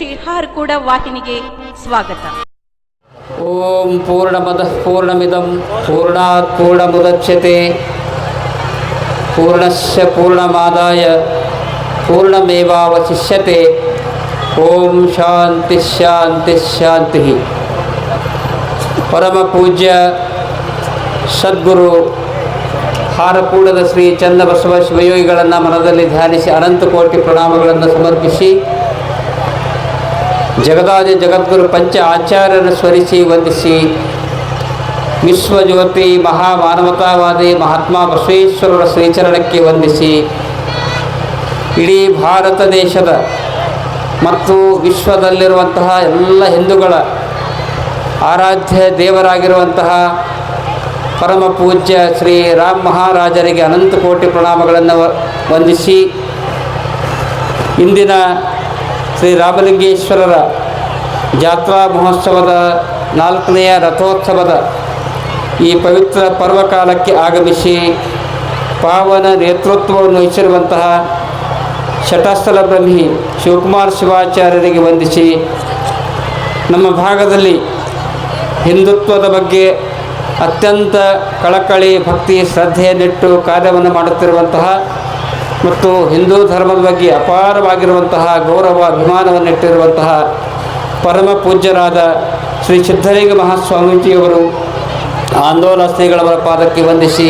ಶಿಹಾರ್ಕೂಡ ವಾಹಿನಿಗೆ ಸ್ವಾಗತ. ಓಂ ಪೂರ್ಣಮದ ಪೂರ್ಣಮಿದಂ ಪೂರ್ಣಾತ್ ಪೂರ್ಣಮುದಚ್ಯತೆ. ಪೂರ್ಣಸ್ಯ ಪೂರ್ಣಮಾದಾಯ ಪೂರ್ಣಮೇವಾವಶಿಷ್ಯತೆ. ಓಂ ಶಾಂತಿ ಶಾಂತಿ ಶಾಂತಿ. ಪರಮ ಪೂಜ್ಯ ಸದ್ಗುರು ಹಾರಕೂಡದ ಶ್ರೀ ಬಸವ ಶಿವಯೋಗಿಗಳನ್ನು ಮನದಲ್ಲಿ ಧ್ಯಾನಿಸಿ ಅನಂತ ಕೋಟಿ ಪ್ರಣಾಮಗಳನ್ನು ಸಮರ್ಪಿಸಿ ಜಗದಾದಿ ಜಗದ್ಗುರು ಪಂಚ ಆಚಾರ್ಯರನ್ನು ಸ್ಮರಿಸಿ ವಂದಿಸಿ. ವಿಶ್ವಜ್ಯೋತಿ ಮಹಾಮಾನವತಾವಾದಿ ಮಹಾತ್ಮ ಬಸವೇಶ್ವರರ ಶ್ರೀಚರಣಕ್ಕೆ ವಂದಿಸಿ. ಇಡೀ ಭಾರತ ದೇಶದ ಮತ್ತು ವಿಶ್ವದಲ್ಲಿರುವಂತಹ ಎಲ್ಲ ಹಿಂದೂಗಳ ಆರಾಧ್ಯ ದೇವರಾಗಿರುವಂತಹ ಪರಮ ಪೂಜ್ಯ ಶ್ರೀ ರಾಮ್ ಮಹಾರಾಜರಿಗೆ ಅನಂತ ಕೋಟಿ ಪ್ರಣಾಮಗಳನ್ನು ವಂದಿಸಿ. ಇಂದಿನ ಶ್ರೀ ರಾಮಲಿಂಗೇಶ್ವರರ ಜಾತ್ರಾ ಮಹೋತ್ಸವದ ನಾಲ್ಕನೆಯ ರಥೋತ್ಸವದ ಈ ಪವಿತ್ರ ಪರ್ವಕಾಲಕ್ಕೆ ಆಗಮಿಸಿ ಪಾವನ ನೇತೃತ್ವವನ್ನು ವಹಿಸಿರುವಂತಹ ಶಟಸ್ಥಲ ಬ್ರಹ್ಮಿ ಶಿವಕುಮಾರ್ ಶಿವಾಚಾರ್ಯರಿಗೆ ವಂದಿಸಿ ನಮ್ಮ ಭಾಗದಲ್ಲಿ ಹಿಂದುತ್ವದ ಬಗ್ಗೆ ಅತ್ಯಂತ ಕಳಕಳಿ ಭಕ್ತಿ ಶ್ರದ್ಧೆಯನ್ನಿಟ್ಟು ಕಾರ್ಯವನ್ನು ಮಾಡುತ್ತಿರುವಂತಹ ಮತ್ತು ಹಿಂದೂ ಧರ್ಮದ ಬಗ್ಗೆ ಅಪಾರವಾಗಿರುವಂತಹ ಗೌರವ ಅಭಿಮಾನವನ್ನಿಟ್ಟಿರುವಂತಹ ಪರಮ ಪೂಜ್ಯರಾದ ಶ್ರೀ ಸಿದ್ಧಲಿಂಗ ಮಹಾಸ್ವಾಮೀಜಿಯವರು ಆಂದೋಲನ ಶ್ರೀಗಳವರ ಪಾದಕ್ಕೆ ವಂದಿಸಿ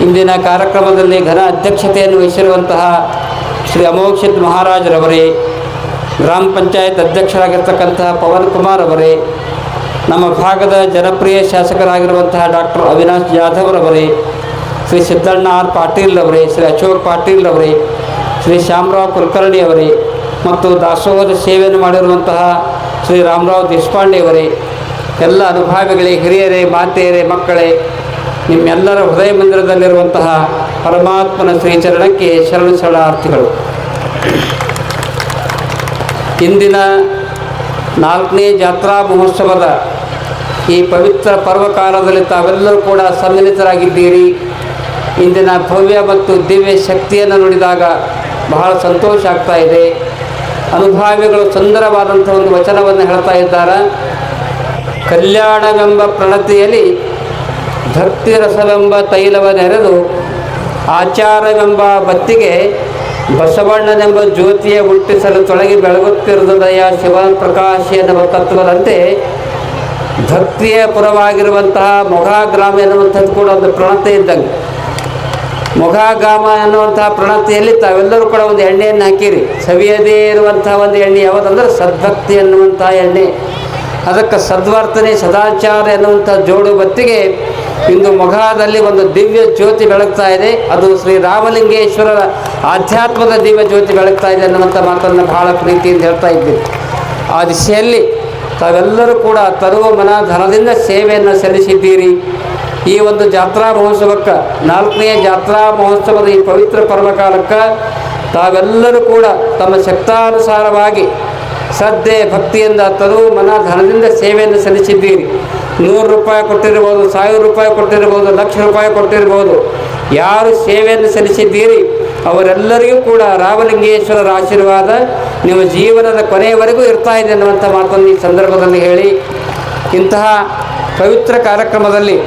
ಇಂದಿನ ಕಾರ್ಯಕ್ರಮದಲ್ಲಿ ಘನ ಅಧ್ಯಕ್ಷತೆಯನ್ನು ವಹಿಸಿರುವಂತಹ ಶ್ರೀ ಅಮೋಕ್ಷಿತ್ ಮಹಾರಾಜರವರೇ, ಗ್ರಾಮ ಪಂಚಾಯತ್ ಅಧ್ಯಕ್ಷರಾಗಿರ್ತಕ್ಕಂತಹ ಪವನ್ ಕುಮಾರ್ ಅವರೇ, ನಮ್ಮ ಭಾಗದ ಜನಪ್ರಿಯ ಶಾಸಕರಾಗಿರುವಂತಹ ಡಾಕ್ಟರ್ ಅವಿನಾಶ್ ಜಾಧವ್ರವರೇ ಶ್ರೀ ಸಿದ್ದಣ್ಣ ಆರ್ ಪಾಟೀಲ್ ಅವರೇ ಶ್ರೀ ಅಶೋಕ್ ಪಾಟೀಲ್ ಅವರೇ ಶ್ರೀ ಶ್ಯಾಮರಾವ್ ಕುಲಕರ್ಣಿ ಅವರೇ ಮತ್ತು ದಾಸೋಹದ ಸೇವೆಯನ್ನು ಮಾಡಿರುವಂತಹ ಶ್ರೀ ರಾಮರಾವ್ ದೇಶಪಾಂಡೆಯವರೇ, ಎಲ್ಲ ಅನುಭಾವಿಗಳೇ, ಹಿರಿಯರೇ, ಮಾತೆಯರೇ, ಮಕ್ಕಳೇ, ನಿಮ್ಮೆಲ್ಲರ ಹೃದಯ ಮಂದಿರದಲ್ಲಿರುವಂತಹ ಪರಮಾತ್ಮನ ಶ್ರೀಚರಣಕ್ಕೆ ಶರಣ ಶರಣಾರ್ಥಿಗಳು. ಇಂದಿನ ನಾಲ್ಕನೇ ಜಾತ್ರಾ ಮಹೋತ್ಸವದ ಈ ಪವಿತ್ರ ಪರ್ವಕಾಲದಲ್ಲಿ ತಾವೆಲ್ಲರೂ ಕೂಡ ಸಮ್ಮಿಲಿತರಾಗಿದ್ದೀರಿ ಇಂದಿನ ಭವ್ಯ ಮತ್ತು ದಿವ್ಯ ಶಕ್ತಿಯನ್ನು ನೋಡಿದಾಗ ಬಹಳ ಸಂತೋಷ ಆಗ್ತಾ ಇದೆ. ಅನುಭಾವಿಗಳು ಸುಂದರವಾದಂಥ ಒಂದು ವಚನವನ್ನು ಹೇಳ್ತಾ ಇದ್ದಾರೆ. ಕಲ್ಯಾಣವೆಂಬ ಪ್ರಣತಿಯಲ್ಲಿ ತೈಲವ ತೈಲವನ್ನೆರೆದು ಆಚಾರವೆಂಬ ಬತ್ತಿಗೆ ಬಸವಣ್ಣನೆಂಬ ಜ್ಯೋತಿಯ ಹುಟ್ಟಿಸಲು ತೊಳಗಿ ಬೆಳಗುತ್ತಿರುವುದಯ ಶಿವ ಪ್ರಕಾಶ ಎನ್ನುವ ತತ್ವದಂತೆ ಧರ್ತಿಯ ಪುರವಾಗಿರುವಂತಹ ಮೊಘಾಗ್ರಾಮ ಎನ್ನುವಂಥದ್ದು ಕೂಡ ಒಂದು ಪ್ರಣತೆ ಇದ್ದಂಗೆ. ಮೊಘಾಗಾಮ ಅನ್ನುವಂತಹ ಪ್ರಣತಿಯಲ್ಲಿ ತಾವೆಲ್ಲರೂ ಕೂಡ ಒಂದು ಎಣ್ಣೆಯನ್ನು ಹಾಕಿರಿ. ಸವಿಯದೇ ಇರುವಂತಹ ಒಂದು ಎಣ್ಣೆ ಯಾವುದಂದ್ರೆ ಸದ್ಭಕ್ತಿ ಅನ್ನುವಂಥ ಎಣ್ಣೆ. ಅದಕ್ಕೆ ಸದ್ವರ್ತನೆ, ಸದಾಚಾರ ಎನ್ನುವಂಥ ಜೋಡು ಬತ್ತಿಗೆ ಇಂದು ಮೊಘಾದಲ್ಲಿ ಒಂದು ದಿವ್ಯ ಜ್ಯೋತಿ ಬೆಳಗ್ತಾ ಇದೆ. ಅದು ಶ್ರೀ ರಾಮಲಿಂಗೇಶ್ವರರ ಆಧ್ಯಾತ್ಮದ ದಿವ್ಯ ಜ್ಯೋತಿ ಬೆಳಗ್ತಾ ಇದೆ ಅನ್ನುವಂಥ ಮಾತನ್ನು ಬಹಳ ಪ್ರೀತಿಯಿಂದ ಹೇಳ್ತಾ ಇದ್ದೀವಿ ಆ ದಿಶೆಯಲ್ಲಿ ತಾವೆಲ್ಲರೂ ಕೂಡ ತರುವ ಮನ ಧನದಿಂದ ಸೇವೆಯನ್ನು ಸಲ್ಲಿಸಿದ್ದೀರಿ. ಈ ಒಂದು ಜಾತ್ರಾ ಮಹೋತ್ಸವಕ್ಕೆ ನಾಲ್ಕನೆಯ ಜಾತ್ರಾ ಮಹೋತ್ಸವದ ಈ ಪವಿತ್ರ ಪರ್ವಕಾಲಕ್ಕೆ ತಾವೆಲ್ಲರೂ ಕೂಡ ತಮ್ಮ ಶಕ್ತಾನುಸಾರವಾಗಿ ಶ್ರದ್ಧೆ, ಭಕ್ತಿಯಿಂದ ತರು ಮನ ಧನದಿಂದ ಸೇವೆಯನ್ನು ಸಲ್ಲಿಸಿದ್ದೀರಿ. ನೂರು ರೂಪಾಯಿ ಕೊಟ್ಟಿರ್ಬೋದು, ಸಾವಿರ ರೂಪಾಯಿ ಕೊಟ್ಟಿರ್ಬೋದು, ಲಕ್ಷ ರೂಪಾಯಿ ಕೊಟ್ಟಿರ್ಬೋದು. ಯಾರು ಸೇವೆಯನ್ನು ಸಲ್ಲಿಸಿದ್ದೀರಿ, ಅವರೆಲ್ಲರಿಗೂ ಕೂಡ ರಾಮಲಿಂಗೇಶ್ವರರ ಆಶೀರ್ವಾದ ನಿಮ್ಮ ಜೀವನದ ಕೊನೆಯವರೆಗೂ ಇರ್ತಾ ಇದೆ ಅನ್ನುವಂಥ ಮಾತನ್ನು ಈ ಸಂದರ್ಭದಲ್ಲಿ ಹೇಳಿ, ಇಂತಹ ಪವಿತ್ರ ಕಾರ್ಯಕ್ರಮದಲ್ಲಿ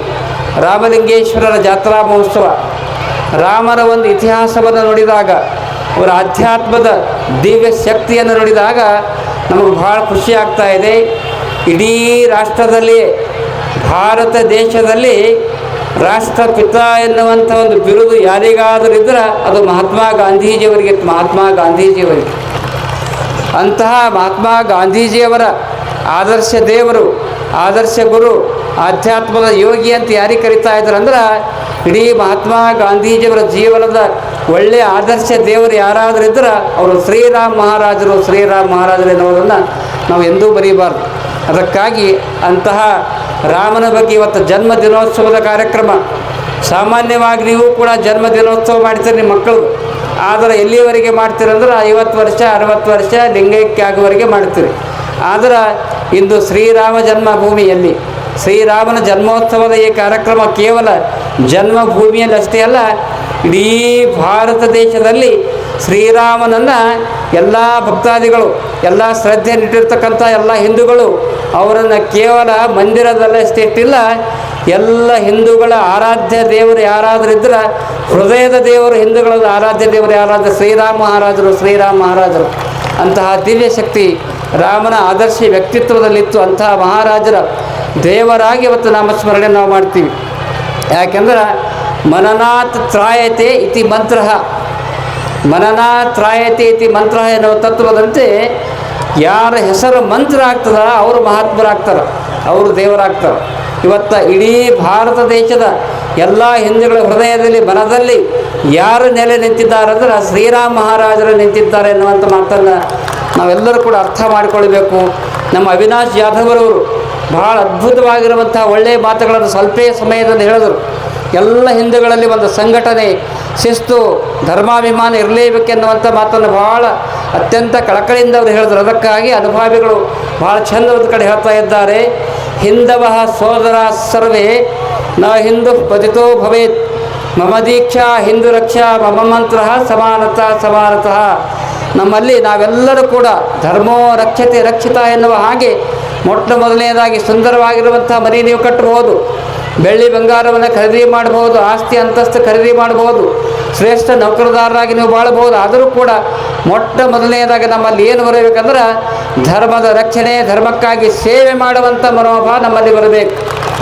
ರಾಮಲಿಂಗೇಶ್ವರರ ಜಾತ್ರಾ ಮಹೋತ್ಸವ, ರಾಮನ ಒಂದು ಇತಿಹಾಸವನ್ನು ನೋಡಿದಾಗ, ಅವರ ಆಧ್ಯಾತ್ಮದ ದಿವ್ಯ ಶಕ್ತಿಯನ್ನು ನೋಡಿದಾಗ ನಮಗೆ ಬಹಳ ಖುಷಿ ಆಗ್ತಾ ಇದೆ. ಇಡೀ ರಾಷ್ಟ್ರದಲ್ಲಿ ಭಾರತ ದೇಶದಲ್ಲಿ ರಾಷ್ಟ್ರಪಿತ ಎನ್ನುವಂಥ ಒಂದು ಬಿರುದು ಯಾರಿಗಾದರೂ ಇದ್ರೆ ಅದು ಮಹಾತ್ಮ ಗಾಂಧೀಜಿಯವರಿಗೆ ಮಹಾತ್ಮ ಗಾಂಧೀಜಿಯವರಿಗೆ. ಅಂತಹ ಮಹಾತ್ಮ ಗಾಂಧೀಜಿಯವರ ಆದರ್ಶ ದೇವರು, ಆದರ್ಶ ಗುರು, ಆಧ್ಯಾತ್ಮದ ಯೋಗಿ ಅಂತ ಯಾರಿಗೆ ಕರಿತಾ ಇದ್ರು ಅಂದ್ರೆ ಇಡೀ ಮಹಾತ್ಮ ಗಾಂಧೀಜಿಯವರ ಜೀವನದ ಒಳ್ಳೆಯ ಆದರ್ಶ ದೇವರು ಯಾರಾದರೂ ಇದ್ರೆ ಅವರು ಶ್ರೀರಾಮ್ ಮಹಾರಾಜರು ಶ್ರೀರಾಮ್ ಮಹಾರಾಜರು ಎನ್ನುವುದನ್ನು ನಾವು ಎಂದೂ ಬರೀಬಾರ್ದು. ಅದಕ್ಕಾಗಿ ಅಂತಹ ರಾಮನ ಬಗ್ಗೆ ಇವತ್ತು ಜನ್ಮ ದಿನೋತ್ಸವದ ಕಾರ್ಯಕ್ರಮ. ಸಾಮಾನ್ಯವಾಗಿ ನೀವು ಕೂಡ ಜನ್ಮ ದಿನೋತ್ಸವ ಮಾಡ್ತೀರಿ ನಿಮ್ಮ ಮಕ್ಕಳು. ಆದರೆ ಎಲ್ಲಿಯವರೆಗೆ ಮಾಡ್ತೀರಂದ್ರೆ ಐವತ್ತು ವರ್ಷ, ಅರವತ್ತು ವರ್ಷ ಲಿಂಗೈಕ್ಯ ಆಗುವವರೆಗೆ ಮಾಡ್ತೀರಿ. ಆದರೆ ಇಂದು ಶ್ರೀರಾಮ ಜನ್ಮಭೂಮಿಯಲ್ಲಿ, ಶ್ರೀರಾಮನ ಜನ್ಮೋತ್ಸವದ ಈ ಕಾರ್ಯಕ್ರಮ ಕೇವಲ ಜನ್ಮಭೂಮಿಯಲ್ಲಿ ಅಷ್ಟೇ ಅಲ್ಲ, ಇಡೀ ಭಾರತ ದೇಶದಲ್ಲಿ ಶ್ರೀರಾಮನನ್ನು ಎಲ್ಲ ಭಕ್ತಾದಿಗಳು ಎಲ್ಲ ಶ್ರದ್ಧೆ ನೀಡಿರ್ತಕ್ಕಂಥ ಎಲ್ಲ ಹಿಂದೂಗಳು ಅವರನ್ನು ಕೇವಲ ಮಂದಿರದಲ್ಲಷ್ಟೇ ಇಟ್ಟಿಲ್ಲ, ಎಲ್ಲ ಹಿಂದೂಗಳ ಆರಾಧ್ಯ ದೇವರು ಯಾರಾದರೂ ಇದ್ರೆ ಹೃದಯದ ದೇವರು ಹಿಂದೂಗಳ ಆರಾಧ್ಯ ದೇವರು ಯಾರಾದರೂ ಶ್ರೀರಾಮ ಮಹಾರಾಜರು ಶ್ರೀರಾಮ ಮಹಾರಾಜರು. ಅಂತಹ ದಿವ್ಯ ಶಕ್ತಿ ರಾಮನ ಆದರ್ಶ ವ್ಯಕ್ತಿತ್ವದಲ್ಲಿತ್ತು. ಅಂತಹ ಮಹಾರಾಜರ ದೇವರಾಗಿ ಇವತ್ತು ನಾಮಸ್ಮರಣೆ ನಾವು ಮಾಡ್ತೀವಿ. ಯಾಕೆಂದ್ರೆ ಮನನಾತ್ ತ್ರಾಯತೆ ಇತಿ ಮಂತ್ರ. ಮನನಾ ತ್ರಾಯತಿ ಇತಿ ಮಂತ್ರ ಎನ್ನುವ ತತ್ವದಂತೆ ಯಾರ ಹೆಸರು ಮಂತ್ರ ಆಗ್ತದ ಅವರು ಮಹಾತ್ಮರಾಗ್ತಾರೆ, ಅವರು ದೇವರಾಗ್ತಾರೆ. ಇವತ್ತ ಇಡೀ ಭಾರತ ದೇಶದ ಎಲ್ಲ ಹಿಂದೂಗಳ ಹೃದಯದಲ್ಲಿ, ಮನದಲ್ಲಿ ಯಾರು ನೆಲೆ ನಿಂತಿದ್ದಾರೆ ಅಂದ್ರೆ ಶ್ರೀರಾಮ ಮಹಾರಾಜರು ನಿಂತಿದ್ದಾರೆ ಎನ್ನುವಂಥ ಮಾತನ್ನು ನಾವೆಲ್ಲರೂ ಕೂಡ ಅರ್ಥ ಮಾಡಿಕೊಳ್ಬೇಕು. ನಮ್ಮ ಅವಿನಾಶ್ ಜಾಧವರವರು ಬಹಳ ಅದ್ಭುತವಾಗಿರುವಂಥ ಒಳ್ಳೆಯ ಮಾತುಗಳನ್ನು ಸ್ವಲ್ಪೇ ಸಮಯದಲ್ಲಿ ಹೇಳಿದರು. ಎಲ್ಲ ಹಿಂದೂಗಳಲ್ಲಿ ಒಂದು ಸಂಘಟನೆ ಶಿಸ್ತು, ಧರ್ಮಾಭಿಮಾನ ಇರಲೇಬೇಕೆನ್ನುವಂಥ ಮಾತನ್ನು ಭಾಳ ಅತ್ಯಂತ ಕಳಕಳಿಯಿಂದ ಅವರು ಹೇಳಿದ್ರು. ಅದಕ್ಕಾಗಿ ಅನುಭಾವಿಗಳು ಭಾಳ ಚಂದ ಒಂದು ಕಡೆ ಹೇಳ್ತಾ ಇದ್ದಾರೆ. ಹಿಂದವ ಸೋದರ ಸರ್ವೇ, ನ ಹಿಂದು ಪತಿತೋ ಭವೇತ್. ಮಮ ದೀಕ್ಷಾ ಹಿಂದೂ ರಕ್ಷಾ, ಮಮ ಮಂತ್ರ ಸಮಾನತ, ಸಮಾನತಃ. ನಮ್ಮಲ್ಲಿ ನಾವೆಲ್ಲರೂ ಕೂಡ ಧರ್ಮೋ ರಕ್ಷತೆ ರಕ್ಷಿತ ಎನ್ನುವ ಹಾಗೆ ಮೊಟ್ಟ ಮೊದಲನೇದಾಗಿ ಸುಂದರವಾಗಿರುವಂಥ ಮನೆ ನೀವು ಕಟ್ಟಬಹುದು. ಬೆಳ್ಳಿ ಬಂಗಾರವನ್ನು ಖರೀದಿ ಮಾಡಬಹುದು, ಆಸ್ತಿ ಅಂತಸ್ತು ಖರೀದಿ ಮಾಡಬಹುದು. ಶ್ರೇಷ್ಠ ನೌಕರದಾರರಾಗಿ ನೀವು ಬಾಳಬಹುದು. ಆದರೂ ಕೂಡ ಮೊಟ್ಟ ಮೊದಲನೆಯದಾಗಿ ನಮ್ಮಲ್ಲಿ ಏನು ಬರಬೇಕಂದ್ರೆ ಧರ್ಮದ ರಕ್ಷಣೆ, ಧರ್ಮಕ್ಕಾಗಿ ಸೇವೆ ಮಾಡುವಂಥ ಮನೋಭಾವ ನಮ್ಮಲ್ಲಿ ಬರಬೇಕು.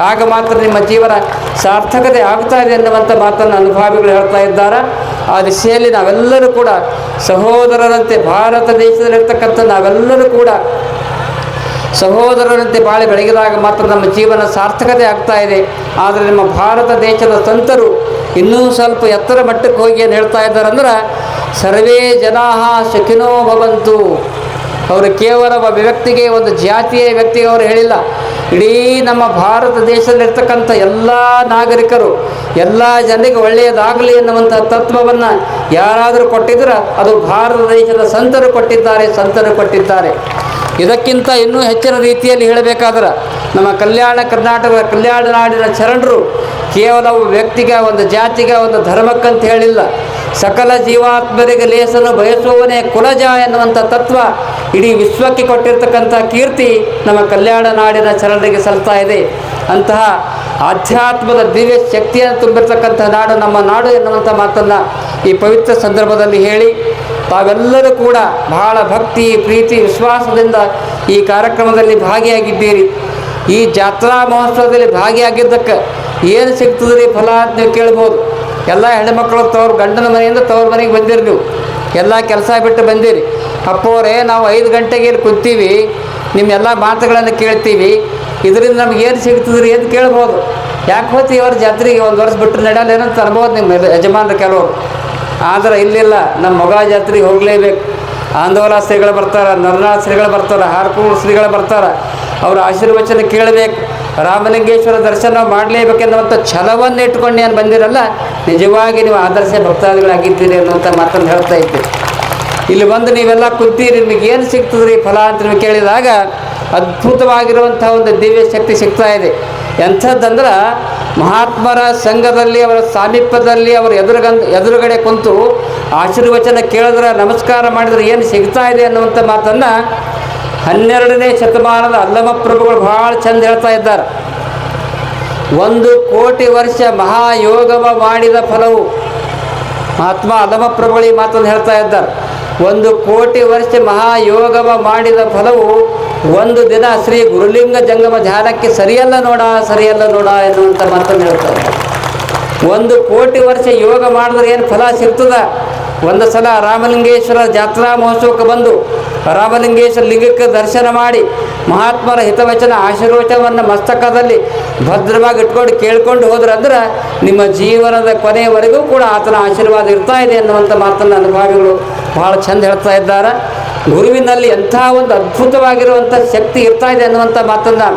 ಆಗ ಮಾತ್ರ ನಿಮ್ಮ ಜೀವನ ಸಾರ್ಥಕತೆ ಆಗ್ತಾ ಇದೆ ಎನ್ನುವಂಥ ಮಾತನ್ನು ಅನುಭಾವಿಗಳು ಹೇಳ್ತಾ ಇದ್ದಾರೆ. ಆ ದಿಶೆಯಲ್ಲಿ ನಾವೆಲ್ಲರೂ ಕೂಡ ಸಹೋದರರಂತೆ, ಭಾರತ ದೇಶದಲ್ಲಿರ್ತಕ್ಕಂಥ ನಾವೆಲ್ಲರೂ ಕೂಡ ಸಹೋದರರಂತೆ ಬಾಳಿ ಬೆಳಗಿದಾಗ ಮಾತ್ರ ನಮ್ಮ ಜೀವನ ಸಾರ್ಥಕತೆ ಆಗ್ತಾ ಇದೆ. ಆದರೆ ನಮ್ಮ ಭಾರತ ದೇಶದ ಸಂತರು ಇನ್ನೂ ಸ್ವಲ್ಪ ಎತ್ತರ ಮಟ್ಟಕ್ಕೆ ಹೋಗಿ ಏನು ಹೇಳ್ತಾ ಇದ್ದಾರೆ ಅಂದ್ರೆ, ಸರ್ವೇ ಜನಾ ಶಕಿನೋ ಭವಂತು. ಅವರು ಕೇವಲ ಒಬ್ಬ ವ್ಯಕ್ತಿಗೆ, ಒಂದು ಜಾತಿಯ ವ್ಯಕ್ತಿಗೆ ಅವರು ಹೇಳಿಲ್ಲ. ಇಡೀ ನಮ್ಮ ಭಾರತ ದೇಶದಲ್ಲಿರ್ತಕ್ಕಂಥ ಎಲ್ಲ ನಾಗರಿಕರು, ಎಲ್ಲ ಜನರಿಗೆ ಒಳ್ಳೆಯದಾಗಲಿ ಎನ್ನುವಂಥ ತತ್ವವನ್ನು ಯಾರಾದರೂ ಕೊಟ್ಟಿದ್ರೆ, ಅದು ಭಾರತ ದೇಶದ ಸಂತರು ಕೊಟ್ಟಿದ್ದಾರೆ ಸಂತರು ಕೊಟ್ಟಿದ್ದಾರೆ. ಇದಕ್ಕಿಂತ ಇನ್ನೂ ಹೆಚ್ಚಿನ ರೀತಿಯಲ್ಲಿ ಹೇಳಬೇಕಾದ್ರೆ ನಮ್ಮ ಕಲ್ಯಾಣ ಕರ್ನಾಟಕದ ಕಲ್ಯಾಣ ನಾಡಿನ ಶರಣರು ಕೇವಲ ವ್ಯಕ್ತಿಗೆ, ಒಂದು ಜಾತಿಗೆ, ಒಂದು ಧರ್ಮಕ್ಕಂತ ಹೇಳಿಲ್ಲ. ಸಕಲ ಜೀವಾತ್ಮರಿಗೆ ಲೇಸನ್ನು ಬಯಸುವವನೇ ಕುಲಜ ಎನ್ನುವಂಥ ತತ್ವ ಇಡೀ ವಿಶ್ವಕ್ಕೆ ಕೊಟ್ಟಿರ್ತಕ್ಕಂಥ ಕೀರ್ತಿ ನಮ್ಮ ಕಲ್ಯಾಣ ನಾಡಿನ ಚರಣರಿಗೆ ಸಲ್ತಾ ಇದೆ. ಅಂತಹ ಆಧ್ಯಾತ್ಮದ ದಿವ್ಯ ಶಕ್ತಿಯನ್ನು ತುಂಬಿರ್ತಕ್ಕಂಥ ನಾಡು ನಮ್ಮ ನಾಡು ಎನ್ನುವಂಥ ಮಾತನ್ನು ಈ ಪವಿತ್ರ ಸಂದರ್ಭದಲ್ಲಿ ಹೇಳಿ, ತಾವೆಲ್ಲರೂ ಕೂಡ ಬಹಳ ಭಕ್ತಿ, ಪ್ರೀತಿ, ವಿಶ್ವಾಸದಿಂದ ಈ ಕಾರ್ಯಕ್ರಮದಲ್ಲಿ ಭಾಗಿಯಾಗಿದ್ದೀರಿ. ಈ ಜಾತ್ರಾ ಮಹೋತ್ಸವದಲ್ಲಿ ಭಾಗಿಯಾಗಿದ್ದಕ್ಕೆ ಏನು ಸಿಗ್ತದ್ರಿ ಫಲ ಅಂತ ನೀವು ಕೇಳ್ಬೋದು. ಎಲ್ಲ ಹೆಣ್ಮಕ್ಳು ತವ್ರ ಗಂಡನ ಮನೆಯಿಂದ ತವ್ರ ಮನೆಗೆ ಬಂದಿರಿ ನೀವು. ಎಲ್ಲ ಕೆಲಸ ಬಿಟ್ಟು ಬಂದಿರಿ. ಅಪ್ಪೋರೇ, ನಾವು ಐದು ಗಂಟೆಗೆ ಇಲ್ಲಿ ಕುಂತೀವಿ. ನಿಮ್ಮೆಲ್ಲ ಮಾತುಗಳನ್ನು ಕೇಳ್ತೀವಿ. ಇದರಿಂದ ನಮ್ಗೆ ಏನು ಸಿಗ್ತದ್ರಿ ಅಂತ ಕೇಳ್ಬೋದು. ಯಾಕೆ ಹೋಗ್ತೀವಿ ಅವ್ರ ಜಾತ್ರೆಗೆ? ಒಂದು ವರ್ಷ ಬಿಟ್ಟು ನಡೆಯಲ್ಲ, ಏನಂತ ಅನ್ಬೋದು ನಿಮ್ಮ ಯಜಮಾನರು ಕೆಲವರು. ಆದರೆ ಇಲ್ಲಿಲ್ಲ ನಮ್ಮ ಮೊಗ ಜಾತ್ರೆಗೆ ಹೋಗಲೇಬೇಕು. ಆಂದೋಲ ಶ್ರೀಗಳು ಬರ್ತಾರೆ ನರನಾಥ ಶ್ರೀಗಳು ಬರ್ತಾರೆ ಹಾರ್ಕೂರು ಶ್ರೀಗಳು ಬರ್ತಾರೆ. ಅವರ ಆಶೀರ್ವಚನ ಕೇಳಬೇಕು. ರಾಮಲಿಂಗೇಶ್ವರ ದರ್ಶನ ಮಾಡಲೇಬೇಕೆನ್ನುವಂಥ ಛಲವನ್ನು ಇಟ್ಕೊಂಡು ಏನು ಬಂದಿರಲ್ಲ, ನಿಜವಾಗಿ ನೀವು ಆದರ್ಶ ಭಕ್ತಾದಿಗಳಾಗಿದ್ದೀರಿ ಅನ್ನುವಂಥ ಮಾತನ್ನು ಹೇಳ್ತಾ ಇದ್ದೆ. ಇಲ್ಲಿ ಬಂದು ನೀವೆಲ್ಲ ಕುಂತೀರಿ, ನಿಮಗೆ ಏನು ಸಿಗ್ತದ್ರಿ ಫಲ ಅಂತ ನೀವು ಕೇಳಿದಾಗ ಅದ್ಭುತವಾಗಿರುವಂಥ ಒಂದು ದಿವ್ಯ ಶಕ್ತಿ ಸಿಗ್ತಾ ಇದೆ. ಎಂಥದ್ದಂದ್ರೆ ಮಹಾತ್ಮರ ಸಂಘದಲ್ಲಿ, ಅವರ ಸಾಮೀಪ್ಯದಲ್ಲಿ ಅವರ ಎದುರುಗಂದ ಎದುರುಗಡೆ ಕುಂತು ಆಶೀರ್ವಚನ ಕೇಳಿದ್ರೆ, ನಮಸ್ಕಾರ ಮಾಡಿದ್ರೆ ಏನು ಸಿಗ್ತಾ ಇದೆ ಅನ್ನುವಂಥ ಮಾತನ್ನು ಹನ್ನೆರಡನೇ ಶತಮಾನದ ಅಲ್ಲಮ ಪ್ರಭುಗಳು ಭಾಳ ಚಂದ ಹೇಳ್ತಾ ಇದ್ದಾರೆ. ಒಂದು ಕೋಟಿ ವರ್ಷ ಮಹಾಯೋಗವ ಮಾಡಿದ ಫಲವು ಮಹಾತ್ಮ ಅಲ್ಲಮ ಪ್ರಭುಗಳು ಈ ಮಾತನ್ನು ಹೇಳ್ತಾ ಇದ್ದಾರೆ. ಒಂದು ಕೋಟಿ ವರ್ಷ ಮಹಾಯೋಗವ ಮಾಡಿದ ಫಲವು ಒಂದು ದಿನ ಶ್ರೀ ಗುರುಲಿಂಗ ಜಂಗಮ ಧ್ಯಾನಕ್ಕೆ ಸರಿಯಲ್ಲ ನೋಡ ಸರಿಯಲ್ಲ ನೋಡ ಎನ್ನುವಂಥ ಮಾತನ್ನು ಹೇಳ್ತಾರೆ ಒಂದು ಕೋಟಿ ವರ್ಷ ಯೋಗ ಮಾಡಿದ್ರೆ ಏನು ಫಲ ಸಿಗ್ತದ? ಒಂದು ಸಲ ರಾಮಲಿಂಗೇಶ್ವರ ಜಾತ್ರಾ ಮಹೋತ್ಸವಕ್ಕೆ ಬಂದು ರಾಮಲಿಂಗೇಶ್ವರ ಲಿಂಗಕ್ಕೆ ದರ್ಶನ ಮಾಡಿ ಮಹಾತ್ಮರ ಹಿತವಚನ ಆಶೀರ್ವಚನವನ್ನು ಮಸ್ತಕದಲ್ಲಿ ಭದ್ರವಾಗಿ ಇಟ್ಕೊಂಡು ಕೇಳ್ಕೊಂಡು ಹೋದ್ರಂದ್ರೆ ನಿಮ್ಮ ಜೀವನದ ಕೊನೆಯವರೆಗೂ ಕೂಡ ಆತನ ಆಶೀರ್ವಾದ ಇರ್ತಾ ಇದೆ ಅನ್ನುವಂಥ ಮಾತನ್ನು ಅನುಭವಿಗಳು ಭಾಳ ಚಂದ ಹೇಳ್ತಾ ಇದ್ದಾರೆ. ಗುರುವಿನಲ್ಲಿ ಎಂಥ ಒಂದು ಅದ್ಭುತವಾಗಿರುವಂಥ ಶಕ್ತಿ ಇರ್ತಾ ಇದೆ ಅನ್ನುವಂಥ ಮಾತನ್ನು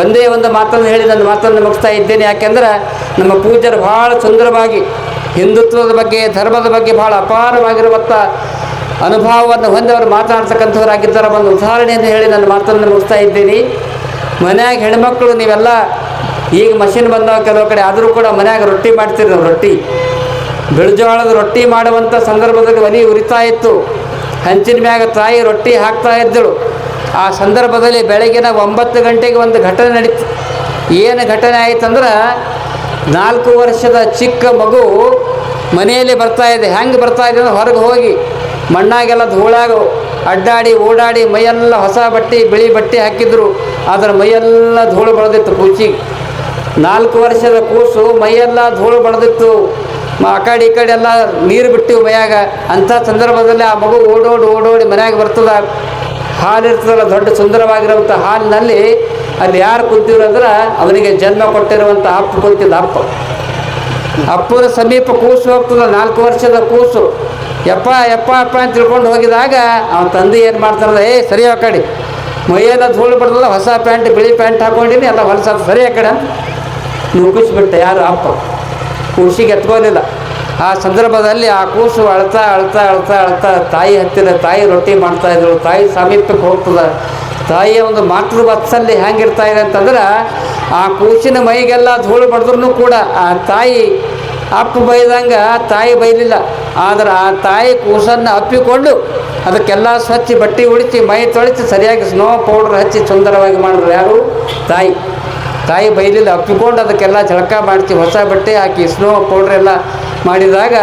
ಒಂದೇ ಒಂದು ಮಾತನ್ನು ಹೇಳಿ ನನ್ನ ಮಾತನ್ನು ಮುಗಿಸ್ತಾ ಇದ್ದೇನೆ. ಯಾಕೆಂದ್ರೆ ನಮ್ಮ ಪೂಜರು ಭಾಳ ಸುಂದರವಾಗಿ ಹಿಂದುತ್ವದ ಬಗ್ಗೆ, ಧರ್ಮದ ಬಗ್ಗೆ ಬಹಳ ಅಪಾರವಾಗಿರುವಂಥ ಅನುಭವವನ್ನು ಹೊಂದವರು, ಮಾತನಾಡ್ತಕ್ಕಂಥವರಾಗಿದ್ದಾರೆ. ಒಂದು ಉದಾಹರಣೆಯನ್ನು ಹೇಳಿ ನನ್ನ ಮಾತನ್ನು ಮುಗಿಸ್ತಾ ಇದ್ದೀನಿ. ಮನ್ಯಾಗ ಹೆಣ್ಮಕ್ಳು, ನೀವೆಲ್ಲ ಈಗ ಮಷಿನ್ ಬಂದಾಗ ಕೆಲವು ಕಡೆ ಆದರೂ ಕೂಡ ಮನ್ಯಾಗ ರೊಟ್ಟಿ ಮಾಡ್ತೀರಿ ನಾವು, ರೊಟ್ಟಿ. ಬಿಳಿಜೋಳದ ರೊಟ್ಟಿ ಮಾಡುವಂಥ ಸಂದರ್ಭದಲ್ಲಿ ಒಲಿ ಉರಿತಾ ಇತ್ತು. ಹಂಚಿನ ಮ್ಯಾಗ ತಾಯಿ ರೊಟ್ಟಿ ಹಾಕ್ತಾ ಇದ್ದಳು. ಆ ಸಂದರ್ಭದಲ್ಲಿ ಬೆಳಗಿನ ಒಂಬತ್ತು ಗಂಟೆಗೆ ಒಂದು ಘಟನೆ ನಡೀತು. ಏನು ಘಟನೆ ಆಯಿತಂದ್ರೆ, ನಾಲ್ಕು ವರ್ಷದ ಚಿಕ್ಕ ಮಗು ಮನೆಯಲ್ಲಿ ಬರ್ತಾ ಇದೆ. ಹೆಂಗೆ ಬರ್ತಾ ಇದೆ ಅಂದ್ರೆ ಹೊರಗೆ ಹೋಗಿ ಮಣ್ಣಾಗೆಲ್ಲ ಧೂಳಾಗು. ಅಡ್ಡಾಡಿ, ಓಡಾಡಿ, ಮೈಯೆಲ್ಲ ಹೊಸ ಬಟ್ಟೆ, ಬಿಳಿ ಬಟ್ಟೆ ಹಾಕಿದ್ರು. ಅದರ ಮೈಯೆಲ್ಲ ಧೂಳು ಬಳದಿತ್ತು ಕೂಚಿ. ನಾಲ್ಕು ವರ್ಷದ ಕೂಸು ಮೈಯೆಲ್ಲ ಧೂಳು ಬಳದಿತ್ತು. ಆ ಕಡೆ ಈ ಕಡೆ ಎಲ್ಲ ನೀರು ಬಿಟ್ಟಿವು ಮೈಯಾಗ. ಅಂಥ ಸಂದರ್ಭದಲ್ಲಿ ಆ ಮಗು ಓಡೋಡಿ ಓಡೋಡಿ ಮನೆಯಾಗ ಬರ್ತದ. ಹಾಲು ಇರ್ತದಲ್ಲ ದೊಡ್ಡ ಸುಂದರವಾಗಿರುವಂಥ ಹಾಲಿನಲ್ಲಿ ಅಲ್ಲಿ ಯಾರು ಕುಂತಿದ್ರು ಅಂದ್ರೆ ಅವನಿಗೆ ಜನ್ಮ ಕೊಟ್ಟಿರುವಂಥ ಅಪ್ಪ ಕುಂತಿದ್ದ ಅಪ್ಪ. ಅಪ್ಪನ ಸಮೀಪ ಕೂಸು ಹೋಗ್ತದ ನಾಲ್ಕು ವರ್ಷದ ಕೂಸು. ಯಪ್ಪ ಯಪ್ಪ ಅಪ್ಪ ಅಂತ ತಿಳ್ಕೊಂಡು ಹೋಗಿದಾಗ ಅವನ ತಂದೆ ಏನು ಮಾಡ್ತಾನಲ್ಲ ಏ ಸರಿ ಆ ಕಡೆ ಮೈಯೆಲ್ಲ ಧೂಳು ಬಡ್ದಲ್ಲ ಹೊಸ ಪ್ಯಾಂಟ್, ಬಿಳಿ ಪ್ಯಾಂಟ್ ಹಾಕೊಂಡಿನಿ, ಎಲ್ಲ ಹೊಲಸ ಸರಿ ಆ ಕಡೆ ಅಂತ ನುಗ್ಗಿಸ್ಬಿಟ್ಟೆ ಯಾರು ಅಪ್ಪ. ಕೂಸಿಗೆ ಎತ್ಕೋಲಿಲ್ಲ. ಆ ಸಂದರ್ಭದಲ್ಲಿ ಆ ಕೂಸು ಅಳ್ತಾ ಅಳ್ತಾ ಅಳ್ತಾ ಅಳ್ತಾ ತಾಯಿ ಹತ್ತಿರ ತಾಯಿ ರೊಟ್ಟಿ ಮಾಡ್ತಾ ಇದ್ರು. ತಾಯಿ ಸಮೀಪಕ್ಕೆ ಹೋಗ್ತದ. ತಾಯಿಯ ಒಂದು ಮಾತೃ ವಾತ್ಸಲ್ಯ ಹೆಂಗಿರ್ತಾ ಇದೆ ಅಂತಂದ್ರೆ, ಆ ಕೂಸಿನ ಮೈಗೆಲ್ಲ ಧೂಳು ಬಡಿದ್ರೂ ಕೂಡ ಆ ತಾಯಿ ಅಪ್ಪ ಬೈದಂಗೆ ತಾಯಿ ಬೈಲಿಲ್ಲ. ಆದ್ರೆ ಆ ತಾಯಿ ಕೂಸನ್ನು ಅಪ್ಪಿಕೊಂಡು ಅದಕ್ಕೆಲ್ಲ ಸ್ವಚ್ಛ ಬಟ್ಟೆ ಉಳಿಸಿ ಮೈ ತೊಳಿಸಿ ಸರಿಯಾಗಿ ಸ್ನೋ ಪೌಡ್ರ್ ಹಚ್ಚಿ ಸುಂದರವಾಗಿ ಮಾಡಿದ್ರು ಯಾರು? ತಾಯಿ. ತಾಯಿ ಬೈಲಿಲ್ಲ. ಅಪ್ಪಿಕೊಂಡು ಅದಕ್ಕೆಲ್ಲ ಜಳಕ ಮಾಡಿಸಿ ಹೊಸ ಬಟ್ಟೆ ಹಾಕಿ ಸ್ನೋ ಪೌಡ್ರ್ ಎಲ್ಲ ಮಾಡಿದಾಗ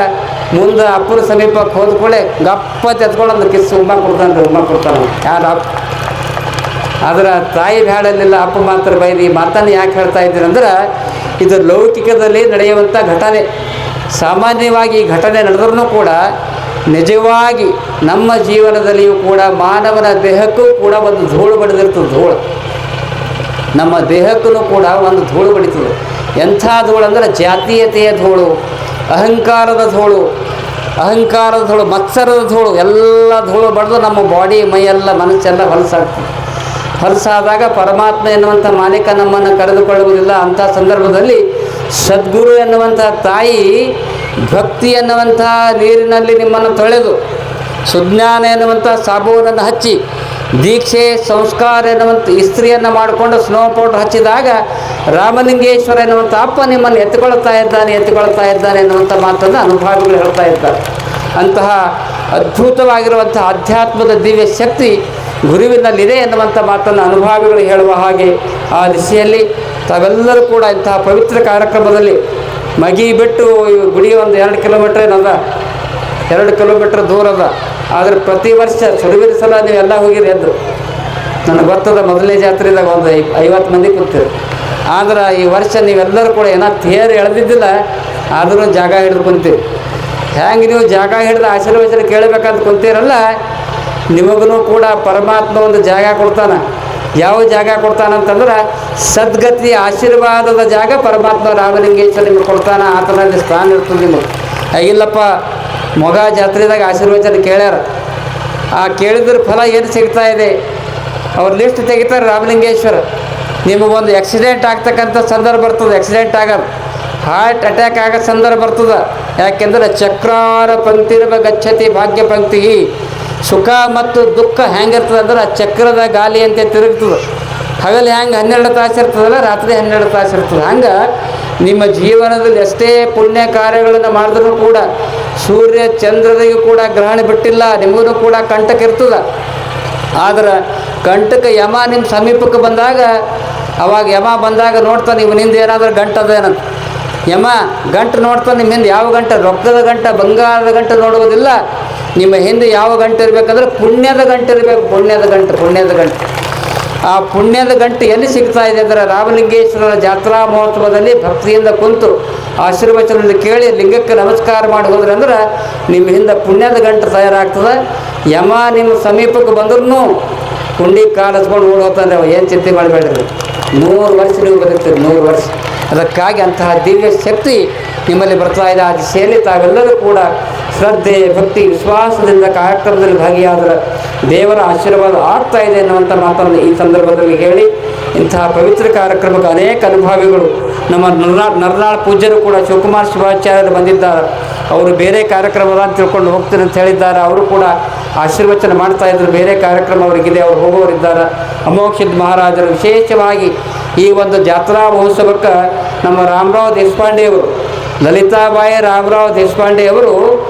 ಮುಂದೆ ಅಪ್ಪನ ಸಮೀಪಕ್ಕೆ ಹೋದ ಕೂಡಲೇ ಗಪ್ಪ ತೆತ್ಕೊಂಡು ಅಂದ್ರೆ ಕಿಸ್ ಉಮ್ಮ ಕೊಡ್ತಾನೆ ಉಮ್ಮ ಕೊಡ್ತಾನೆ. ಯಾರು ಅಪ್ಪ? ಆದ್ರೆ ತಾಯಿ ಬೇಡಲಿಲ್ಲ ಅಪ್ಪ ಮಾತ್ರ ಬೈರಿ ಮಾತನ್ನು ಯಾಕೆ ಹೇಳ್ತಾ ಇದ್ದೀನಿ ಅಂದ್ರೆ ಇದು ಲೌಕಿಕದಲ್ಲಿ ನಡೆಯುವಂಥ ಘಟನೆ. ಸಾಮಾನ್ಯವಾಗಿ ಈ ಘಟನೆ ನಡೆದ್ರೂ ಕೂಡ ನಿಜವಾಗಿ ನಮ್ಮ ಜೀವನದಲ್ಲಿಯೂ ಕೂಡ ಮಾನವನ ದೇಹಕ್ಕೂ ಕೂಡ ಒಂದು ಧೂಳು ಬಡಿದಿರ್ತದೆ ಧೂಳು. ನಮ್ಮ ದೇಹಕ್ಕೂ ಕೂಡ ಒಂದು ಧೂಳು ಬಡಿತದೆ. ಎಂಥ ಧೂಳು ಅಂದರೆ ಜಾತೀಯತೆಯ ಧೂಳು, ಅಹಂಕಾರದ ಧೂಳು ಅಹಂಕಾರದ ಧೂಳು, ಮತ್ಸರದ ಧೂಳು, ಎಲ್ಲ ಧೂಳು ಬಡಿದು ನಮ್ಮ ಬಾಡಿ ಮೈಯೆಲ್ಲ ಮನಸ್ಸೆಲ್ಲ ಹೊಲಸಾಗ್ತದೆ. ಹೊಲಸಾದಾಗ ಪರಮಾತ್ಮ ಎನ್ನುವಂಥ ಮಾಲೀಕ ನಮ್ಮನ್ನು ಕರೆದುಕೊಳ್ಳುವುದಿಲ್ಲ ಅಂಥ ಸಂದರ್ಭದಲ್ಲಿ ಸದ್ಗುರು ಎನ್ನುವಂಥ ತಾಯಿ ಭಕ್ತಿ ಎನ್ನುವಂಥ ನೀರಿನಲ್ಲಿ ನಿಮ್ಮನ್ನು ತೊಳೆದು ಸುಜ್ಞಾನ ಎನ್ನುವಂಥ ಸಾಬೂನನ್ನು ಹಚ್ಚಿ ದೀಕ್ಷೆ, ಸಂಸ್ಕಾರ ಎನ್ನುವಂಥ ಇಸ್ತ್ರಿಯನ್ನು ಮಾಡಿಕೊಂಡು ಸ್ನೋ ಪೌಡರ್ ಹಚ್ಚಿದಾಗ ರಾಮಲಿಂಗೇಶ್ವರ ಎನ್ನುವಂಥ ಅಪ್ಪ ನಿಮ್ಮನ್ನು ಎತ್ತಿಕೊಳ್ತಾ ಇದ್ದಾನೆ ಎತ್ತಿಕೊಳ್ತಾ ಇದ್ದಾನೆ ಎನ್ನುವಂಥ ಮಾತನ್ನು ಅನುಭವಗಳು ಹೇಳ್ತಾ ಇದ್ದಾರೆ. ಅಂತಹ ಅದ್ಭುತವಾಗಿರುವಂಥ ಅಧ್ಯಾತ್ಮದ ದಿವ್ಯ ಶಕ್ತಿ ಗುರುವಿನಲ್ಲಿದೆ ಎನ್ನುವಂಥ ಮಾತನ್ನು ಅನುಭಾವಿಗಳು ಹೇಳುವ ಹಾಗೆ ಆ ದಿಶೆಯಲ್ಲಿ ತಾವೆಲ್ಲರೂ ಕೂಡ ಇಂತಹ ಪವಿತ್ರ ಕಾರ್ಯಕ್ರಮದಲ್ಲಿ ಮಗಿ ಬಿಟ್ಟು ಗುಡಿ ಒಂದು ಎರಡು ಕಿಲೋಮೀಟ್ರ್ ಏನದ? ಎರಡು ಕಿಲೋಮೀಟ್ರ್ ದೂರದ ಆದರೆ ಪ್ರತಿ ವರ್ಷ ಸುರುವಿನ ಸಲ ನೀವೆಲ್ಲ ಹೋಗಿರಿ ಅಂದರು. ನನಗೆ ಗೊತ್ತದ ಮೊದಲನೇ ಜಾತ್ರೆದಾಗ ಒಂದು ಐ ಐವತ್ತು ಮಂದಿ ಕೂತೀರಿ ಆದ್ರೆ ಈ ವರ್ಷ ನೀವೆಲ್ಲರೂ ಕೂಡ ಏನೋ ತೇರು ಎಳೆದಿದ್ದಿಲ್ಲ, ಆದರೂ ಜಾಗ ಹಿಡಿದು ಕುಂತೀವಿ ಹೆಂಗೆ ನೀವು ಜಾಗ ಹಿಡಿದು ಆಶೀರ್ವಚನ ಕೇಳಬೇಕಂತ ಕುಂತೀರಲ್ಲ ನಿಮಗೂ ಕೂಡ ಪರಮಾತ್ಮ ಒಂದು ಜಾಗ ಕೊಡ್ತಾನೆ. ಯಾವ ಜಾಗ ಕೊಡ್ತಾನಂತಂದ್ರೆ ಸದ್ಗತಿ ಆಶೀರ್ವಾದದ ಜಾಗ ಪರಮಾತ್ಮ ರಾಮಲಿಂಗೇಶ್ವರ ನಿಮಗೆ ಕೊಡ್ತಾನೆ ಆತನಲ್ಲಿ ಸ್ಥಾನ ಇರ್ತದೆ ನಿಮಗೆ. ಇಲ್ಲಪ್ಪ ಮೊಗ ಜಾತ್ರೆದಾಗ ಆಶೀರ್ವಚನ ಕೇಳ್ಯಾರ. ಆ ಕೇಳಿದ್ರ ಫಲ ಏನು ಸಿಗ್ತಾ ಇದೆ? ಅವ್ರ ಲಿಸ್ಟ್ ತೆಗಿತಾರೆ ರಾಮಲಿಂಗೇಶ್ವರ. ನಿಮಗೊಂದು ಆಕ್ಸಿಡೆಂಟ್ ಆಗ್ತಕ್ಕಂಥ ಸಂದರ್ಭ ಬರ್ತದೆ ಆಕ್ಸಿಡೆಂಟ್ ಆಗೋದು ಹಾರ್ಟ್ ಅಟ್ಯಾಕ್ ಆಗೋ ಸಂದರ್ಭ ಬರ್ತದೆ. ಯಾಕೆಂದ್ರೆ ಚಕ್ರಾರ ಪಂಕ್ತಿರ್ವ ಗಚ್ಚತಿ ಭಾಗ್ಯ ಪಂಕ್ತಿ ಸುಖ ಮತ್ತು ದುಃಖ ಹೆಂಗಿರ್ತದೆ ಅಂದ್ರೆ ಆ ಚಕ್ರದ ಗಾಲಿ ಅಂತ ತಿರುಗ್ತದೆ. ಹಗಲು ಹೆಂಗೆ ಹನ್ನೆರಡು ತಾಸು ಇರ್ತದಲ್ಲ, ರಾತ್ರಿ ಹನ್ನೆರಡು ತಾಸು ಇರ್ತದೆ. ಹಂಗೆ ನಿಮ್ಮ ಜೀವನದಲ್ಲಿ ಎಷ್ಟೇ ಪುಣ್ಯ ಕಾರ್ಯಗಳನ್ನು ಮಾಡಿದ್ರೂ ಕೂಡ ಸೂರ್ಯ ಚಂದ್ರರಿಗೂ ಕೂಡ ಗ್ರಹಣ ಬಿಟ್ಟಿಲ್ಲ, ನಿಮಗೂ ಕೂಡ ಕಂಟಕ ಇರ್ತದೆ. ಆದ್ರೆ ಕಂಟಕ ಯಮ ನಿಮ್ಮ ಸಮೀಪಕ್ಕೆ ಬಂದಾಗ, ಅವಾಗ ಯಮ ಬಂದಾಗ ನೋಡ್ತಾನೆ ನಿಂದ ಏನಾದರೂ ಗಂಟದ ಏನಂತ. ಯಮ ಗಂಟು ನೋಡ್ತಾನೆ, ನಿಮ್ಮಿಂದ ಯಾವ ಗಂಟೆ? ರೊಕ್ಕದ ಗಂಟ, ಬಂಗಾರದ ಗಂಟೆ ನೋಡುವುದಿಲ್ಲ. ನಿಮ್ಮ ಹಿಂದೆ ಯಾವ ಗಂಟೆ ಇರಬೇಕಂದ್ರೆ ಪುಣ್ಯದ ಗಂಟೆ ಇರಬೇಕು. ಪುಣ್ಯದ ಗಂಟೆ ಪುಣ್ಯದ ಗಂಟೆ. ಆ ಪುಣ್ಯದ ಗಂಟೆ ಎಲ್ಲಿ ಸಿಗ್ತಾ ಇದೆ ಅಂದರೆ ರಾಮಲಿಂಗೇಶ್ವರರ ಜಾತ್ರಾ ಮಹೋತ್ಸವದಲ್ಲಿ ಭಕ್ತಿಯಿಂದ ಕುಂತು ಆಶೀರ್ವಚನವನ್ನು ಕೇಳಿ ಲಿಂಗಕ್ಕೆ ನಮಸ್ಕಾರ ಮಾಡಿ ಹೋದ್ರೆ ಅಂದ್ರೆ ನಿಮ್ಮ ಹಿಂದೆ ಪುಣ್ಯದ ಗಂಟೆ ತಯಾರಾಗ್ತದೆ. ಯಮ, ನಿಮ್ಮ ಸಮೀಪಕ್ಕೆ ಬಂದ್ರೂ ಕುಂಡಿ ಕಾಲಸ್ಕೊಂಡು ಹಚ್ಕೊಂಡು ಓಡ್ ಏನು ಚಿಂತೆ ಮಾಡಬೇಡ್ರಿ. ನೂರು ವರ್ಷ ನೀವು ಬದುಕ್ತೀರಿ, ನೂರು ವರ್ಷ. ಅದಕ್ಕಾಗಿ ಅಂತಹ ದಿವ್ಯ ಶಕ್ತಿ ನಿಮ್ಮಲ್ಲಿ ಬರ್ತಾ ಇದೆ. ಆ ದಿಶೆಯಲ್ಲಿ ತಾವೆಲ್ಲರೂ ಕೂಡ ಶ್ರದ್ಧೆ, ಭಕ್ತಿ, ವಿಶ್ವಾಸದಿಂದ ಕಾರ್ಯಕ್ರಮದಲ್ಲಿ ಭಾಗಿಯಾದರೆ ದೇವರ ಆಶೀರ್ವಾದ ಆಗ್ತಾ ಇದೆ ಎನ್ನುವಂಥ ಮಾತನ್ನು ಈ ಸಂದರ್ಭದಲ್ಲಿ ಹೇಳಿ. ಇಂತಹ ಪವಿತ್ರ ಕಾರ್ಯಕ್ರಮಕ್ಕೆ ಅನೇಕ ಅನುಭಾವಿಗಳು, ನಮ್ಮ ನರ್ನಾ ನರ್ನಾಳ್ ಪೂಜ್ಯರು ಕೂಡ ಶಿವಕುಮಾರ್ ಶಿವಾಚಾರ್ಯರು ಬಂದಿದ್ದಾರೆ. ಅವರು ಬೇರೆ ಕಾರ್ಯಕ್ರಮದ ತಿಳ್ಕೊಂಡು ಹೋಗ್ತೀನಿ ಅಂತ ಹೇಳಿದ್ದಾರೆ. ಅವರು ಕೂಡ ಆಶೀರ್ವಚನ ಮಾಡ್ತಾ ಇದ್ರು. ಬೇರೆ ಕಾರ್ಯಕ್ರಮ ಅವರಿಗಿದೆ. ಅವರು ಹೋಗೋರಿದ್ದಾರೆ ಅಮೋಕ್ಷಿತ್ ಮಹಾರಾಜರು ವಿಶೇಷವಾಗಿ ಈ ಒಂದು ಜಾತ್ರಾ ಮಹೋತ್ಸವಕ್ಕೆ ನಮ್ಮ ರಾಮರಾವ್ ದೇಶಪಾಂಡೆ ಅವರು ಲಲಿತಾಬಾಯಿ ರಾಮರಾವ್ ದೇಶಪಾಂಡೆ ಅವರು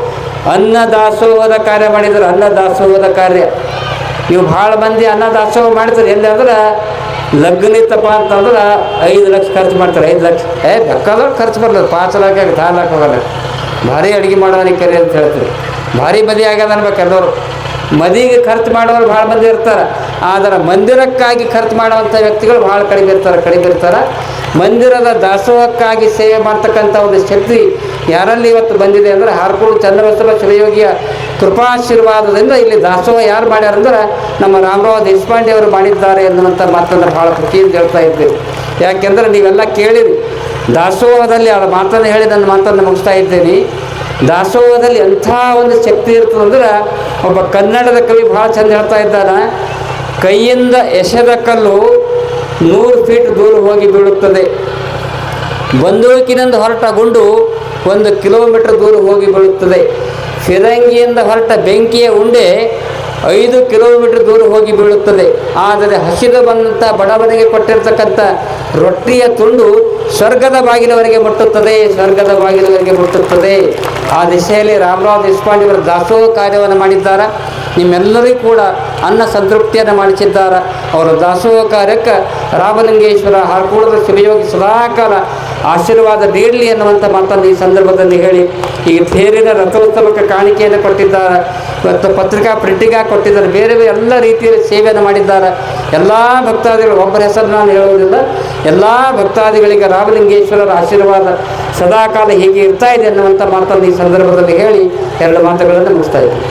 ಅನ್ನ ದಾಸೋಹದ ಕಾರ್ಯ ಮಾಡಿದ್ರು. ಅನ್ನ ದಾಸೋಹದ ಕಾರ್ಯ. ನೀವು ಭಾಳ ಮಂದಿ ಅನ್ನ ದಾಸೋಹ ಮಾಡ್ತಾರೆ. ಎಲ್ಲಿ ಅಂದ್ರೆ ಲಗ್ನಿತ್ತಪ್ಪ ಅಂತಂದ್ರೆ ಐದು ಲಕ್ಷ ಖರ್ಚು ಮಾಡ್ತಾರೆ. ಐದು ಲಕ್ಷ. ಏ, ಬೇಕಾದ್ರೆ ಖರ್ಚು ಬರ್ತದೆ ಪಾಚ ಲಾಖ ಆಗುತ್ತೆ ಆರು ಲಾಖ ಹೋಗಲ್ಲ ಭಾರಿ ಅಡುಗೆ ಮಾಡೋನಿಗೆ ಕರಿ ಅಂತ ಹೇಳ್ತೀವಿ. ಭಾರಿ ಮದಿ ಆಗ್ಯದ ಅನ್ಬೇಕು ಎಲ್ಲರೂ. ಮದಿಗೆ ಖರ್ಚು ಮಾಡೋರು ಭಾಳ ಮಂದಿ ಇರ್ತಾರೆ. ಆದರೆ ಮಂದಿರಕ್ಕಾಗಿ ಖರ್ಚು ಮಾಡುವಂಥ ವ್ಯಕ್ತಿಗಳು ಭಾಳ ಕಡಿಮೆ ಇರ್ತಾರೆ ಕಡಿಮೆ ಇರ್ತಾರೆ. ಮಂದಿರದ ದಾಸೋಹಕ್ಕಾಗಿ ಸೇವೆ ಮಾಡ್ತಕ್ಕಂಥ ಒಂದು ಶಕ್ತಿ ಯಾರಲ್ಲಿ ಇವತ್ತು ಬಂದಿದೆ ಅಂದರೆ ಹಾರ್ಕೋಡು ಚಂದ್ರವಸ್ತ್ರ ಶಿವಯೋಗಿಯ ಕೃಪಾಶೀರ್ವಾದದಿಂದ ಇಲ್ಲಿ ದಾಸೋಹ ಯಾರು ಮಾಡ್ಯಾರ ಅಂದ್ರೆ ನಮ್ಮ ರಾಮರಾವ್ ದೇಶಪಾಂಡೆ ಅವರು ಮಾಡಿದ್ದಾರೆ ಎನ್ನುವಂಥ ಮಾತನ್ನು ಭಾಳ ಖುಷಿಯಿಂದ ಹೇಳ್ತಾ ಇದ್ದೇವೆ ಯಾಕೆಂದರೆ ನೀವೆಲ್ಲ ಕೇಳಿರಿ, ದಾಸೋಹದಲ್ಲಿ ಆ ಮಾತನ್ನು ಹೇಳಿ ನನ್ನ ಮಾತನ್ನು ಮುಗಿಸ್ತಾ ಇದ್ದೇನೆ. ದಾಸೋಹದಲ್ಲಿ ಎಂಥ ಒಂದು ಶಕ್ತಿ ಇರ್ತದಂದ್ರೆ ಒಬ್ಬ ಕನ್ನಡದ ಕವಿ ಭಾಳ ಚಂದ ಹೇಳ್ತಾ ಇದ್ದಾನೆ. ಕೈಯಿಂದ ಎಸೆದ ಕಲ್ಲು ನೂರು ಫೀಟ್ ದೂರ ಹೋಗಿ ಬೀಳುತ್ತದೆ. ಬಂದೂಕಿನಿಂದ ಹೊರಟ ಗುಂಡು ಒಂದು ಕಿಲೋಮೀಟರ್ ದೂರ ಹೋಗಿ ಬೀಳುತ್ತದೆ. ಫಿರಂಗಿಯಿಂದ ಹೊರಟ ಬೆಂಕಿಯ ಉಂಡೆ ಐದು ಕಿಲೋಮೀಟರ್ ದೂರ ಹೋಗಿ ಬೀಳುತ್ತದೆ. ಆದರೆ ಹಸಿದು ಬಂದಂಥ ಬಡವನಿಗೆ ಕೊಟ್ಟಿರ್ತಕ್ಕಂಥ ರೊಟ್ಟಿಯ ತುಂಡು ಸ್ವರ್ಗದ ಬಾಗಿಲವರೆಗೆ ಮುಟ್ಟುತ್ತದೆ, ಸ್ವರ್ಗದ ಬಾಗಿಲವರೆಗೆ ಮುಟ್ಟುತ್ತದೆ. ಆ ದಿಶೆಯಲ್ಲಿ ರಾಮರಾವ್ ದೇಶಪಾಂಡೆಯವರು ದಾಸೋಹ ಕಾರ್ಯವನ್ನು ಮಾಡಿದ್ದಾರೆ? ನಿಮ್ಮೆಲ್ಲರಿಗೂ ಕೂಡ ಅನ್ನ ಸಂತೃಪ್ತಿಯನ್ನು ಮಾಡಿಸಿದ್ದಾರೆ. ಅವರ ದಾಸೋಹ ಕಾರ್ಯಕ್ಕೆ ರಾಮಲಿಂಗೇಶ್ವರ ಹಾರ್ಕೂಳದ ಶಿವಯೋಗಿ ಸದಾಕಾಲ ಆಶೀರ್ವಾದ ನೀಡಲಿ ಎನ್ನುವಂಥ ಮಾತನ್ನು ಈ ಸಂದರ್ಭದಲ್ಲಿ ಹೇಳಿ ಈ ತೇರಿನ ರಥೋತ್ಸವಕ್ಕೆ ಕಾಣಿಕೆಯನ್ನು ಕೊಟ್ಟಿದ್ದಾರೆ. ಇವತ್ತು ಪತ್ರಿಕಾ ಪ್ರಿಂಟಿಂಗ್ ಕೊಟ್ಟಿದ್ದಾರೆ. ಬೇರೆ ಬೇರೆ ಎಲ್ಲ ರೀತಿಯಲ್ಲಿ ಸೇವೆಯನ್ನು ಮಾಡಿದ್ದಾರೆ. ಎಲ್ಲ ಭಕ್ತಾದಿಗಳು, ಒಬ್ಬರ ಹೆಸರು ನಾನು ಹೇಳುವುದಿಲ್ಲ. ಎಲ್ಲ ಭಕ್ತಾದಿಗಳಿಗೆ ರಾಮಲಿಂಗೇಶ್ವರರ ಆಶೀರ್ವಾದ ಸದಾಕಾಲ ಹೀಗೆ ಇರ್ತಾ ಇದೆ ಅನ್ನುವಂಥ ಮಾತನ್ನು ಈ ಸಂದರ್ಭದಲ್ಲಿ ಹೇಳಿ ಎರಡು ಮಾತುಗಳನ್ನು ಮುಗಿಸ್ತಾ ಇದ್ದೀನಿ.